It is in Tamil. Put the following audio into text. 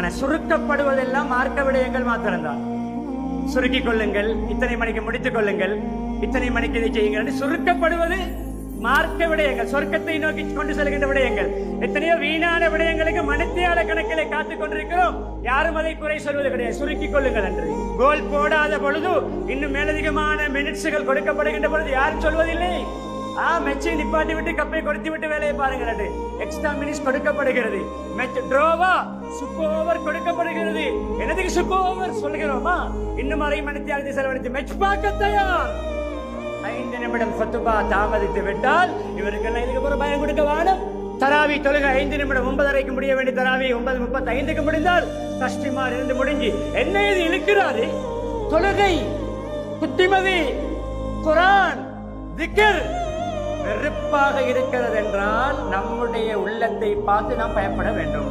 ஆனா சுருக்கப்படுவதெல்லாம் மார்க்க விடயங்கள் மாத்திரம்தான். சுருக்கிக் கொள்ளுங்கள் இத்தனை மணிக்கு முடித்துக் கொள்ளுங்கள் இத்தனை மணிக்கு இதை செய்யுங்கள் என்று சுருக்கப்படுவது மார்க்க விடயங்கள் சொர்க்கத்தை நோக்கி கொண்டு செல்கின்ற விடயங்கள். எத்தனையோ வீணான விடயங்களுக்கு மணித்தியால கணக்கிலே காத்துக் கொண்டிருக்கிறோம். யாரும் அதை குறை சொல்வது கிடையாது. சுருக்கிக் கொள்ளுங்கள் என்று. கோல் போடாத பொழுது இன்னும் மேலதிகமான மினிட்ஸுகள் கொடுக்கப்படுகின்ற பொழுது யாரும் சொல்வதில்லை. ஆ மெச்சை நிப்பாட்டி விட்டு கப்பை கொடுத்து விட்டு வேலையை பாருங்கள் எக்ஸ்ட்ரா மினிட்ஸ் கொடுக்கப்படுகிறது. மெச் ட்ரோவா சூப்பர் ஓவர் கொடுக்கப்படுகிறது. என்னதுக்கு சூப்பர் ஓவர் சொல்லுகிறோமா? இன்னும் அரை மணி நேரத்தை செலவழித்து மெச் பார்க்க தயார். ஐந்து நிமிடம் ஃபத்துபா தாமதித்து விட்டால் இவருக்கெல்லாம் இதுக்கப்புறம் பயம் கொடுக்க வேணும். தராவி தொழுகை ஐந்து நிமிடம் ஒன்பதரைக்கு முடிய வேண்டிய தராவி ஒன்பது முப்பத்தி ஐந்துக்கு முடிந்தால் கஷ்டிமார் இருந்து முடிஞ்சு என்ன இது இழுக்கிறாரு? தொழுகை புத்திமதி குரான் திக்கர். வெறுப்பாக இருக்கிறது என்றால் நம்முடைய உள்ளத்தை பார்த்து நாம் பயப்பட வேண்டும்.